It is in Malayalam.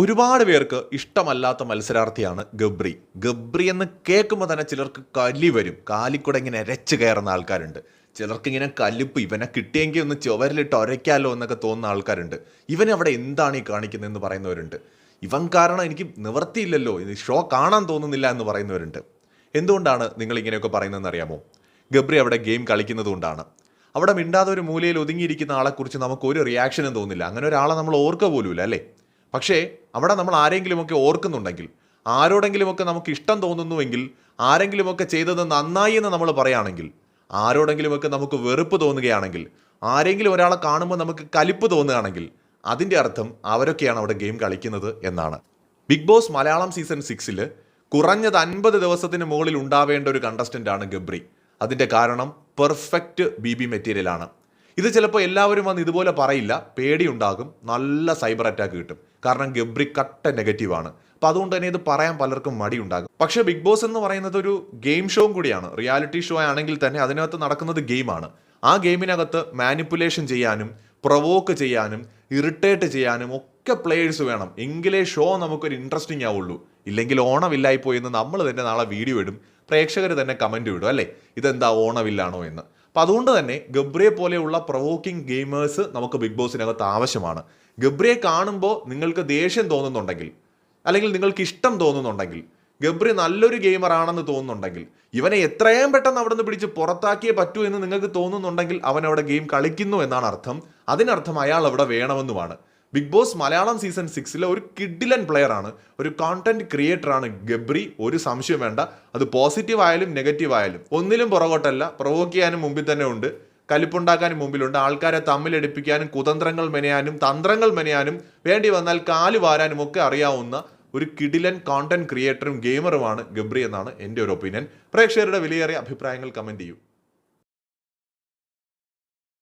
ഒരുപാട് പേർക്ക് ഇഷ്ടമല്ലാത്ത മത്സരാർത്ഥിയാണ് ഗബ്രി. ഗബ്രി എന്ന് കേൾക്കുമ്പോൾ തന്നെ ചിലർക്ക് കലി വരും. കാലിക്കൂടെ ഇങ്ങനെ അരച്ച് കയറുന്ന ആൾക്കാരുണ്ട്. ചിലർക്ക് ഇങ്ങനെ കല്ലിപ്പ് ഇവനെ കിട്ടിയെങ്കിൽ ഒന്ന് ചുവരിലിട്ട് ഒരയ്ക്കാലോ എന്നൊക്കെ തോന്നുന്ന ആൾക്കാരുണ്ട്. ഇവൻ അവിടെ എന്താണ് ഈ കാണിക്കുന്നതെന്ന് പറയുന്നവരുണ്ട്. ഇവൻ കാരണം എനിക്ക് നിവർത്തിയില്ലല്ലോ ഇത് ഷോ കാണാൻ തോന്നുന്നില്ല എന്ന് പറയുന്നവരുണ്ട്. എന്തുകൊണ്ടാണ് നിങ്ങൾ ഇങ്ങനെയൊക്കെ പറയുന്നതെന്ന് അറിയാമോ? ഗബ്രി അവിടെ ഗെയിം കളിക്കുന്നതുകൊണ്ടാണ് അവിടെ മിണ്ടാതെ ഒരു മൂലയിൽ ഒതുങ്ങിയിരിക്കുന്ന ആളെക്കുറിച്ച് നമുക്ക് ഒരു റിയാക്ഷനും തോന്നില്ല. അങ്ങനെ ഒരാളെ നമ്മൾ ഓർക്കുക പോലുമില്ല അല്ലേ? പക്ഷേ അവിടെ നമ്മൾ ആരെങ്കിലുമൊക്കെ ഓർക്കുന്നുണ്ടെങ്കിൽ ആരോടെങ്കിലുമൊക്കെ നമുക്ക് ഇഷ്ടം തോന്നുന്നുവെങ്കിൽ ആരെങ്കിലുമൊക്കെ ചെയ്തത് നന്നായി എന്ന് നമ്മൾ പറയുകയാണെങ്കിൽ ആരോടെങ്കിലുമൊക്കെ നമുക്ക് വെറുപ്പ് തോന്നുകയാണെങ്കിൽ ആരെങ്കിലും ഒരാളെ കാണുമ്പോൾ നമുക്ക് കലിപ്പ് തോന്നുകയാണെങ്കിൽ അതിന്റെ അർത്ഥം അവരൊക്കെയാണ് അവിടെ ഗെയിം കളിക്കുന്നത് എന്നാണ്. ബിഗ് ബോസ് മലയാളം സീസൺ സിക്സിൽ കുറഞ്ഞത് അൻപത് ദിവസത്തിന് മുകളിൽ ഉണ്ടാവേണ്ട ഒരു കണ്ടസ്റ്റന്റ് ആണ് ഗബ്രി. അതിന്റെ കാരണം പെർഫെക്റ്റ് ബി ബി മെറ്റീരിയലാണ്. ഇത് ചിലപ്പോൾ എല്ലാവരും വന്ന് ഇതുപോലെ പറയില്ല. പേടിയുണ്ടാകും. നല്ല സൈബർ അറ്റാക്ക് കിട്ടും. കാരണം ഗബ്രി കട്ട നെഗറ്റീവാണ് അപ്പോൾ അതുകൊണ്ട് തന്നെ ഇത് പറയാൻ പലർക്കും മടിയുണ്ടാകും. പക്ഷേ ബിഗ് ബോസ് എന്ന് പറയുന്നത് ഒരു ഗെയിം ഷോയും കൂടിയാണ്. റിയാലിറ്റി ഷോ ആണെങ്കിൽ തന്നെ അതിനകത്ത് നടക്കുന്നത് ഗെയിമാണ്. ആ ഗെയിമിനകത്ത് മാനിപ്പുലേഷൻ ചെയ്യാനും പ്രൊവോക്ക് ചെയ്യാനും ഇറിറ്റേറ്റ് ചെയ്യാനും ഒക്കെ പ്ലേയേഴ്സ് വേണം. എങ്കിലേ ഷോ നമുക്കൊരു ഇൻട്രസ്റ്റിംഗ് ആവുള്ളൂ. ഇല്ലെങ്കിൽ ഓണമില്ലായിപ്പോയി എന്ന് നമ്മൾ തന്നെ നാളെ വീഡിയോ ഇടും. പ്രേക്ഷകർ തന്നെ കമന്റ് വിടും അല്ലേ? ഇതെന്താ ഓണമില്ലാണോ എന്ന്. അപ്പം അതുകൊണ്ട് തന്നെ ഗബ്രിയെ പോലെയുള്ള പ്രൊവോക്കിംഗ് ഗെയിമേഴ്സ് നമുക്ക് ബിഗ് ബോസിനകത്ത് ആവശ്യമാണ്. ഗബ്രിയെ കാണുമ്പോൾ നിങ്ങൾക്ക് ദേഷ്യം തോന്നുന്നുണ്ടെങ്കിൽ അല്ലെങ്കിൽ നിങ്ങൾക്ക് ഇഷ്ടം തോന്നുന്നുണ്ടെങ്കിൽ ഗബ്രി നല്ലൊരു ഗെയിമർ ആണെന്ന് തോന്നുന്നുണ്ടെങ്കിൽ ഇവനെ എത്രയും പെട്ടെന്ന് അവിടെ നിന്ന് പിടിച്ച് പുറത്താക്കിയേ പറ്റൂ എന്ന് നിങ്ങൾക്ക് തോന്നുന്നുണ്ടെങ്കിൽ അവൻ അവിടെ ഗെയിം കളിക്കുന്നു എന്നാണ് അർത്ഥം. അതിനർത്ഥം അയാൾ അവിടെ വേണമെന്നുമാണ്. ബിഗ് ബോസ് മലയാളം സീസൺ സിക്സിലെ ഒരു കിഡിലൻ ആണ് ഒരു കോണ്ടന്റ് ക്രിയേറ്ററാണ് ഗബ്രി. ഒരു സംശയം വേണ്ട. അത് പോസിറ്റീവ് ആയാലും നെഗറ്റീവ് ആയാലും. ഒന്നിലും പുറകോട്ടല്ല. പ്രൊവോക്ക് ചെയ്യാനും മുമ്പിൽ തന്നെ ഉണ്ട്. കലിപ്പുണ്ടാക്കാനും മുമ്പിലുണ്ട്. ആൾക്കാരെ തമ്മിലടിപ്പിക്കാനും കുതന്ത്രങ്ങൾ മെനയാനും തന്ത്രങ്ങൾ മെനയാനും വേണ്ടി വന്നാൽ കാൽ വാരാനും ഒക്കെ അറിയാവുന്ന ഒരു കിഡിലൻ കോണ്ടന്റ് ക്രിയേറ്ററും ഗെയിമറുമാണ് ഗബ്രി എന്നാണ് എന്റെ ഒരു ഒപ്പീനിയൻ പ്രേക്ഷകരുടെ വിലയേറിയ അഭിപ്രായങ്ങൾ കമന്റ് ചെയ്യൂ.